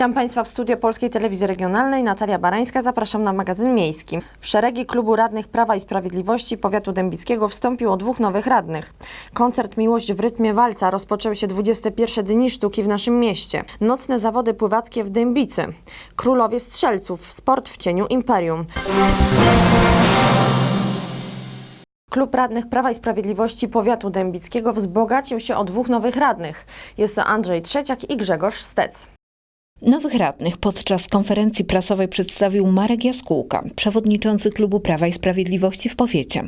Witam Państwa w studio Polskiej Telewizji Regionalnej. Natalia Barańska, zapraszam na magazyn miejski. W szeregi klubu radnych Prawa i Sprawiedliwości powiatu dębickiego wstąpiło dwóch nowych radnych. Koncert Miłość w rytmie walca rozpoczęły się 21 dni sztuki w naszym mieście. Nocne zawody pływackie w Dębicy. Królowie Strzelców, sport w cieniu Imperium. Klub Radnych Prawa i Sprawiedliwości Powiatu Dębickiego wzbogacił się o dwóch nowych radnych. Jest to Andrzej Trzeciak i Grzegorz Stec. Nowych radnych podczas konferencji prasowej przedstawił Marek Jaskółka, przewodniczący Klubu Prawa i Sprawiedliwości w powiecie.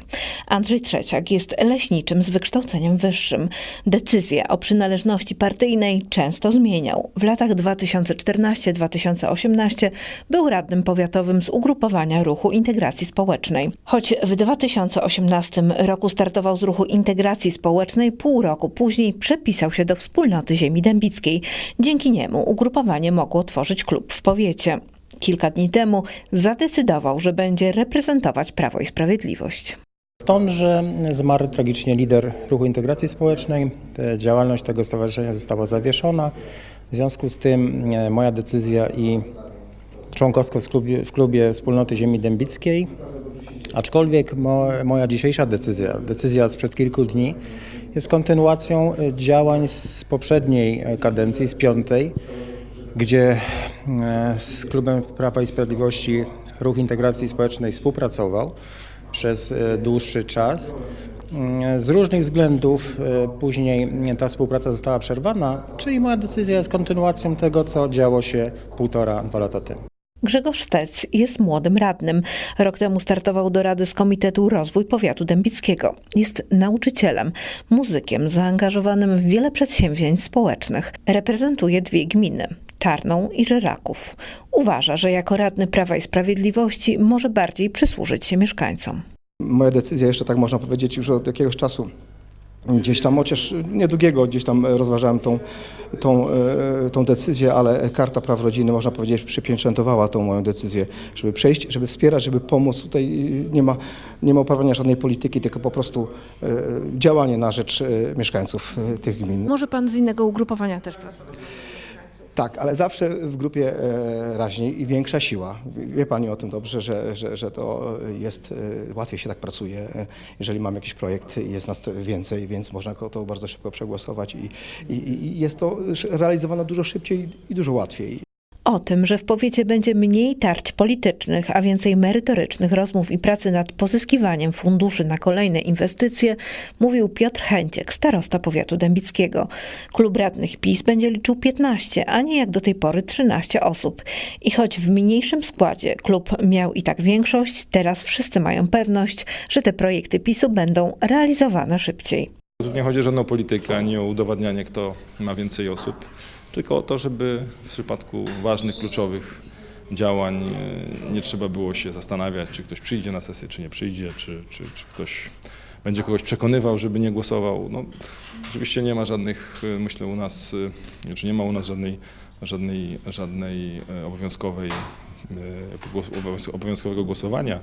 Andrzej Trzeciak jest leśniczym z wykształceniem wyższym. Decyzję o przynależności partyjnej często zmieniał. W latach 2014-2018 był radnym powiatowym z ugrupowania Ruchu Integracji Społecznej. Choć w 2018 roku startował z Ruchu Integracji Społecznej, pół roku później przepisał się do Wspólnoty Ziemi Dębickiej. Dzięki niemu ugrupowanie mogło tworzyć klub w powiecie. Kilka dni temu zadecydował, że będzie reprezentować Prawo i Sprawiedliwość. Stąd, że zmarł tragicznie lider Ruchu Integracji Społecznej. Działalność tego stowarzyszenia została zawieszona. W związku z tym e, moja decyzja i członkowskość w klubie, Wspólnoty Ziemi Dębickiej, aczkolwiek mo, moja dzisiejsza decyzja, decyzja sprzed kilku dni, jest kontynuacją e, działań z poprzedniej e, kadencji, z piątej, gdzie e, z Klubem Prawa i Sprawiedliwości Ruch Integracji Społecznej współpracował przez e, dłuższy czas. Mm, Z różnych względów e, później ta współpraca została przerwana, czyli moja decyzja jest kontynuacją tego, co działo się półtora, dwa lata temu. Grzegorz Stec jest młodym radnym. Rok temu startował do Rady z Komitetu Rozwój Powiatu Dębickiego. Jest nauczycielem, muzykiem zaangażowanym w wiele przedsięwzięć społecznych. Reprezentuje dwie gminy. Czarną i Żeraków. Uważa, że jako radny Prawa i Sprawiedliwości może bardziej przysłużyć się mieszkańcom. Moja decyzja jeszcze tak można powiedzieć już od jakiegoś czasu. Gdzieś tam, chociaż niedługiego gdzieś tam rozważałem tą, tą, e, tą decyzję, ale Karta Praw Rodziny, można powiedzieć, przypieczętowała tą moją decyzję, żeby przejść, żeby wspierać, żeby pomóc. Tutaj nie ma, nie ma uprawiania żadnej polityki, tylko po prostu e, działanie na rzecz e, mieszkańców tych gmin. Może pan z innego ugrupowania też pracował? Tak, ale zawsze w grupie e, raźniej i większa siła. Wie Pani o tym dobrze, że, że, że to jest, e, łatwiej się tak pracuje, e, jeżeli mam jakiś projekt i jest nas więcej, więc można to bardzo szybko przegłosować i, i, i jest to realizowane dużo szybciej i dużo łatwiej. O tym, że w powiecie będzie mniej tarć politycznych, a więcej merytorycznych rozmów i pracy nad pozyskiwaniem funduszy na kolejne inwestycje, mówił Piotr Chęciek, starosta powiatu dębickiego. Klub radnych PiS będzie liczył 15, a nie jak do tej pory 13 osób. I choć w mniejszym składzie klub miał i tak większość, teraz wszyscy mają pewność, że te projekty PiSu będą realizowane szybciej. Tu nie chodzi o żadną politykę, ani o udowadnianie, kto ma więcej osób, tylko o to, żeby w przypadku ważnych, kluczowych działań e, nie trzeba było się zastanawiać, czy ktoś przyjdzie na sesję, czy nie przyjdzie, czy, czy, czy ktoś będzie kogoś przekonywał, żeby nie głosował. No, oczywiście nie ma żadnych, e, myślę u nas, e, znaczy nie ma u nas żadnej, żadnej, żadnej obowiązkowej, obowiązkowego głosowania.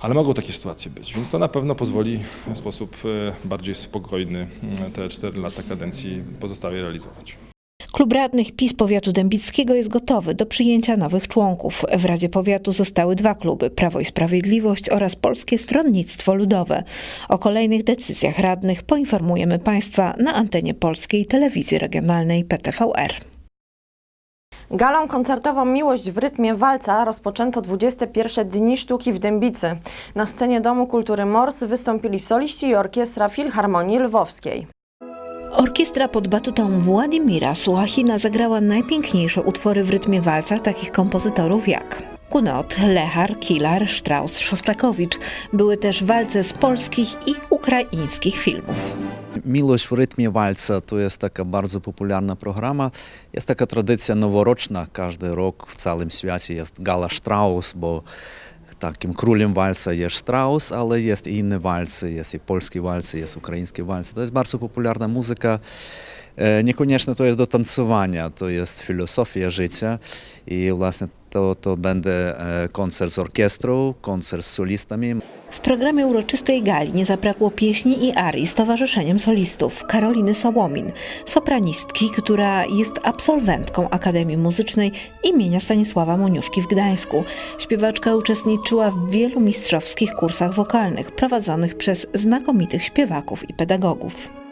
Ale mogą takie sytuacje być, więc to na pewno pozwoli w sposób bardziej spokojny te 4 lata kadencji pozostałej realizować. Klub radnych PiS Powiatu Dębickiego jest gotowy do przyjęcia nowych członków. W Radzie Powiatu zostały dwa kluby, Prawo i Sprawiedliwość oraz Polskie Stronnictwo Ludowe. O kolejnych decyzjach radnych poinformujemy Państwa na antenie Polskiej Telewizji Regionalnej PTVR. Galą koncertową Miłość w rytmie walca rozpoczęto 21 Dni Sztuki w Dębicy. Na scenie Domu Kultury Mors wystąpili soliści i orkiestra Filharmonii Lwowskiej. Orkiestra pod batutą Władimira Sułachina zagrała najpiękniejsze utwory w rytmie walca takich kompozytorów jak Kunot, Lechar, Kilar, Strauss, Szostakowicz. Były też walce z polskich i ukraińskich filmów. Miłość w rytmie walca to jest taka bardzo popularna programa. Jest taka tradycja noworoczna. Każdy rok w całym świecie jest gala Strauss, bo takim królem walca jest Strauss, ale jest i inne walce. Jest i polskie walce, jest ukraińskie walce. To jest bardzo popularna muzyka. E, Niekoniecznie to jest do tancowania, to jest filozofia życia i właśnie to, to będzie e, koncert z orkiestrą, koncert z solistami. W programie uroczystej gali nie zabrakło pieśni i arii z Towarzyszeniem Solistów Karoliny Sołomin, sopranistki, która jest absolwentką Akademii Muzycznej imienia Stanisława Moniuszki w Gdańsku. Śpiewaczka uczestniczyła w wielu mistrzowskich kursach wokalnych prowadzonych przez znakomitych śpiewaków i pedagogów.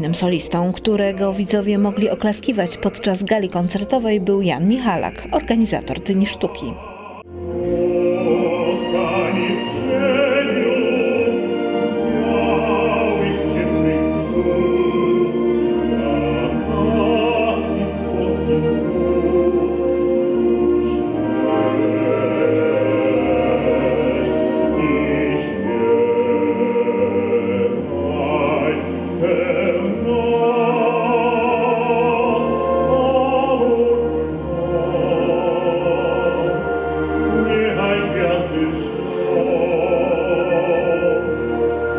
Kolejnym solistą, którego widzowie mogli oklaskiwać podczas gali koncertowej był Jan Michalak, organizator Dni Sztuki.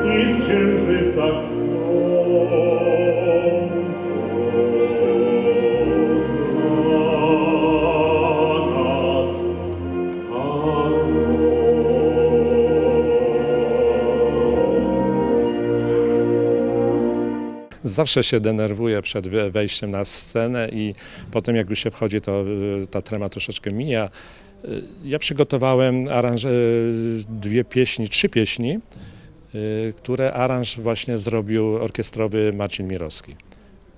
I z księżyca. Zawsze się denerwuję przed we- wejściem na scenę i potem jak już się wchodzi, to y, ta trema troszeczkę mija. Y, Ja przygotowałem y, dwie pieśni, trzy pieśni, które aranż właśnie zrobił orkiestrowy Marcin Mirowski.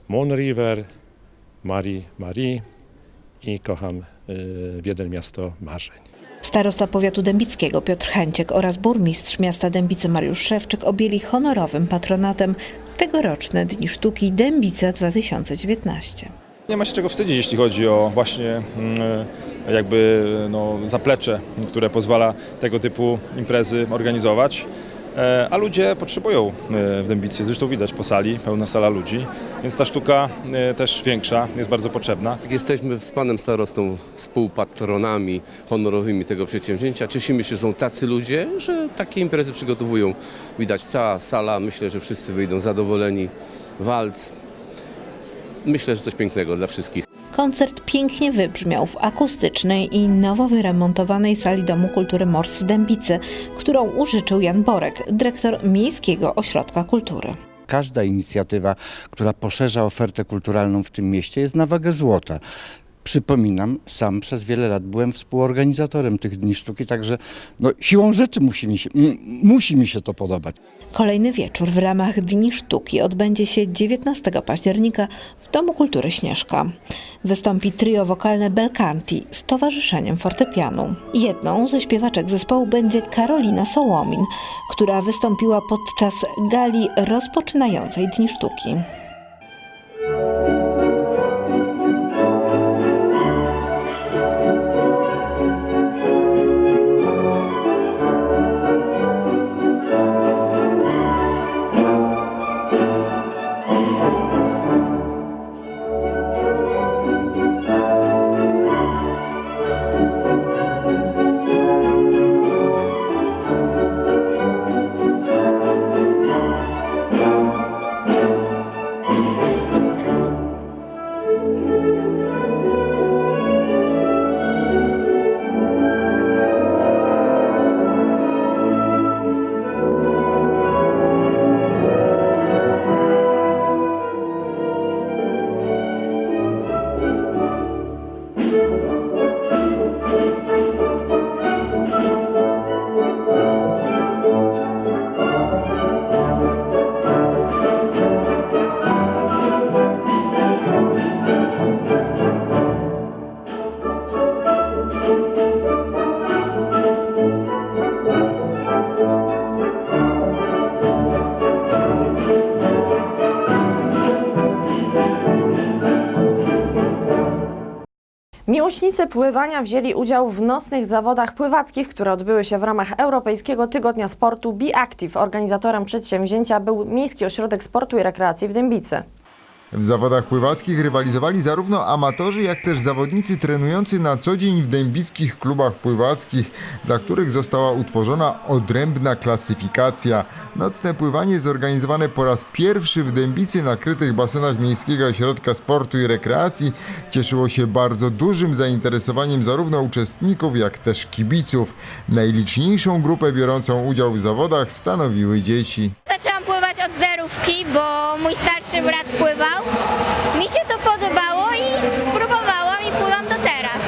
Moon River, Marie Marie i Kocham y, Wiedeń Miasto Marzeń. Starosta powiatu dębickiego Piotr Chęciek oraz burmistrz miasta Dębicy Mariusz Szewczyk objęli honorowym patronatem tegoroczne Dni Sztuki Dębica 2019. Nie ma się czego wstydzić, jeśli chodzi o właśnie mm, jakby no, zaplecze, które pozwala tego typu imprezy organizować. E, A ludzie potrzebują e, w Dębicy, zresztą widać po sali, pełna sala ludzi, więc ta sztuka e, też większa jest bardzo potrzebna. Jesteśmy z panem starostą współpatronami honorowymi tego przedsięwzięcia. Cieszymy się, że są tacy ludzie, że takie imprezy przygotowują. Widać cała sala, myślę, że wszyscy wyjdą zadowoleni. Walc. Myślę, że coś pięknego dla wszystkich. Koncert pięknie wybrzmiał w akustycznej i nowo wyremontowanej sali Domu Kultury Mors w Dębicy, którą użyczył Jan Borek, dyrektor Miejskiego Ośrodka Kultury. Każda inicjatywa, która poszerza ofertę kulturalną w tym mieście jest na wagę złota. Przypominam, sam przez wiele lat byłem współorganizatorem tych Dni Sztuki, także no, siłą rzeczy musi mi, się, musi mi się to podobać. Kolejny wieczór w ramach Dni Sztuki odbędzie się 19 października w Domu Kultury Śnieżka. Wystąpi trio wokalne Belcanti z Towarzyszeniem Fortepianu. Jedną ze śpiewaczek zespołu będzie Karolina Sołomin, która wystąpiła podczas gali rozpoczynającej Dni Sztuki. Miłośnicy pływania wzięli udział w nocnych zawodach pływackich, które odbyły się w ramach Europejskiego Tygodnia Sportu Be Active. Organizatorem przedsięwzięcia był Miejski Ośrodek Sportu i Rekreacji w Dębicy. W zawodach pływackich rywalizowali zarówno amatorzy, jak też zawodnicy trenujący na co dzień w dębickich klubach pływackich, dla których została utworzona odrębna klasyfikacja. Nocne pływanie zorganizowane po raz pierwszy w Dębicy na krytych basenach Miejskiego Ośrodka Sportu i Rekreacji cieszyło się bardzo dużym zainteresowaniem zarówno uczestników, jak też kibiców. Najliczniejszą grupę biorącą udział w zawodach stanowiły dzieci. Zaczęłam pływać od zerówki, bo mój starszy brat pływał. Mi się to podobało i spróbowałam i pływam do teraz.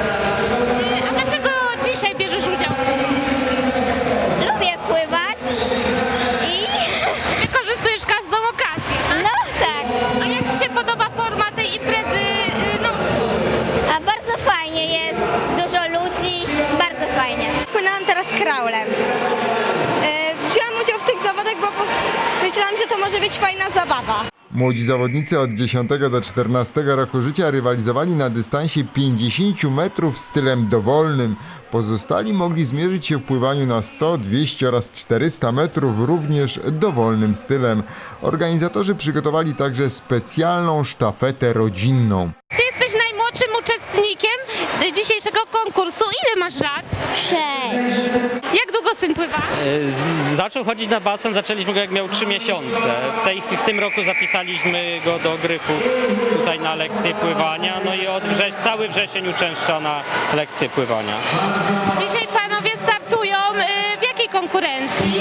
A dlaczego dzisiaj bierzesz udział? Lubię pływać i Wykorzystujesz każdą okazję. no tak, A jak Ci się podoba forma tej imprezy? y, No, a bardzo fajnie jest, dużo ludzi, bardzo fajnie. Płynęłam teraz kraulem. Zawodach, bo myślałam, że to może być fajna zabawa. Młodzi zawodnicy od 10 do 14 roku życia rywalizowali na dystansie 50 metrów stylem dowolnym. Pozostali mogli zmierzyć się w pływaniu na 100, 200 oraz 400 metrów również dowolnym stylem. Organizatorzy przygotowali także specjalną sztafetę rodzinną. Ty jesteś najmłodszym uczestnikiem y, konkursu. Ile masz lat? Sześć. Jak długo syn pływa? E, Zaczął chodzić na basen, zaczęliśmy go jak miał 3 miesiące. W, tej, w tym roku zapisaliśmy go do Gryfów tutaj na lekcję pływania, no i od wrze- cały wrzesień uczęszcza na lekcję pływania. Dzisiaj panowie startują y, w jakiej konkurencji?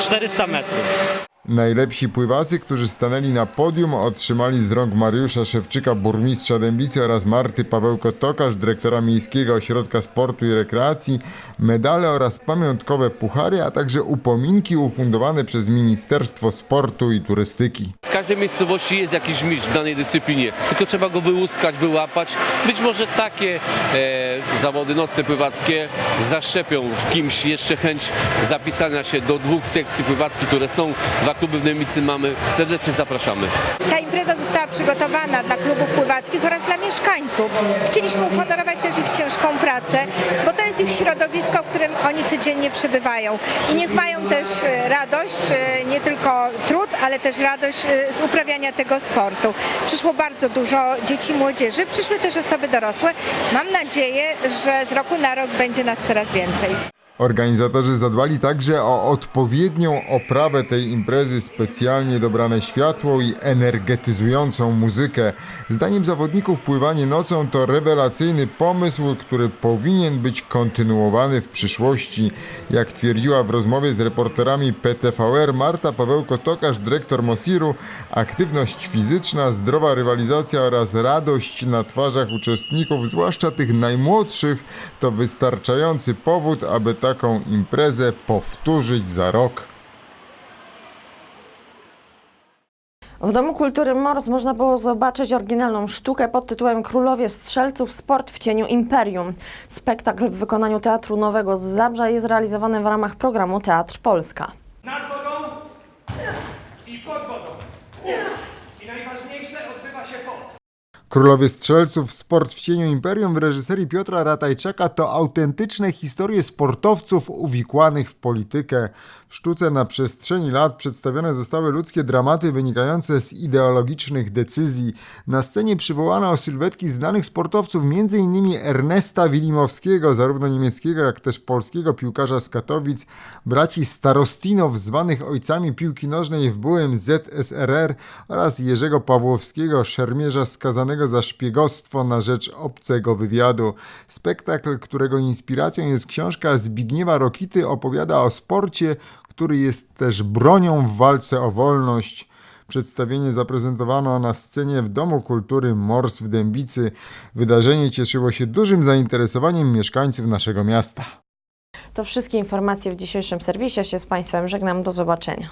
400 metrów. Najlepsi pływacy, którzy stanęli na podium, otrzymali z rąk Mariusza Szewczyka, burmistrza Dębicy oraz Marty Pawełko-Tokarz, dyrektora Miejskiego Ośrodka Sportu i Rekreacji, medale oraz pamiątkowe puchary, a także upominki ufundowane przez Ministerstwo Sportu i Turystyki. W każdej miejscowości jest jakiś mistrz w danej dyscyplinie, tylko trzeba go wyłuskać, wyłapać. Być może takie e, zawody nocne pływackie zaszczepią w kimś jeszcze chęć zapisania się do dwóch sekcji pływackich, które są, dwa kluby w Dębicy mamy. Serdecznie zapraszamy. Ta impreza została przygotowana dla klubów pływackich oraz dla mieszkańców. Chcieliśmy uhonorować też ich ciężką pracę, bo to jest ich środowisko, w którym oni codziennie przebywają. I niech mają też e, radość, e, nie tylko trud, ale też radość e, z uprawiania tego sportu. Przyszło bardzo dużo dzieci, młodzieży, przyszły też osoby dorosłe. Mam nadzieję, że z roku na rok będzie nas coraz więcej. Organizatorzy zadbali także o odpowiednią oprawę tej imprezy, specjalnie dobrane światło i energetyzującą muzykę. Zdaniem zawodników pływanie nocą to rewelacyjny pomysł, który powinien być kontynuowany w przyszłości. Jak twierdziła w rozmowie z reporterami PTVR Marta Pawełko-Tokarz, dyrektor Mosiru, aktywność fizyczna, zdrowa rywalizacja oraz radość na twarzach uczestników, zwłaszcza tych najmłodszych, to wystarczający powód, aby taką imprezę powtórzyć za rok. W Domu Kultury Mors można było zobaczyć oryginalną sztukę pod tytułem Królowie Strzelców Sport w cieniu Imperium. Spektakl w wykonaniu Teatru Nowego z Zabrza jest realizowany w ramach programu Teatr Polska. Nad wodą i pod wodą. I najważniejsze odbywa się pod. Królowie Strzelców Sport w cieniu Imperium w reżyserii Piotra Ratajczaka to autentyczne historie sportowców uwikłanych w politykę. W sztuce na przestrzeni lat przedstawione zostały ludzkie dramaty wynikające z ideologicznych decyzji. Na scenie przywołano sylwetki znanych sportowców, m.in. Ernesta Wilimowskiego, zarówno niemieckiego jak też polskiego piłkarza z Katowic, braci Starostinow, zwanych ojcami piłki nożnej w byłym ZSRR oraz Jerzego Pawłowskiego, szermierza skazanego za szpiegostwo na rzecz obcego wywiadu. Spektakl, którego inspiracją jest książka Zbigniewa Rokity, opowiada o sporcie, który jest też bronią w walce o wolność. Przedstawienie zaprezentowano na scenie w Domu Kultury Mors w Dębicy. Wydarzenie cieszyło się dużym zainteresowaniem mieszkańców naszego miasta. To wszystkie informacje w dzisiejszym serwisie. Ja się z Państwem żegnam. Do zobaczenia.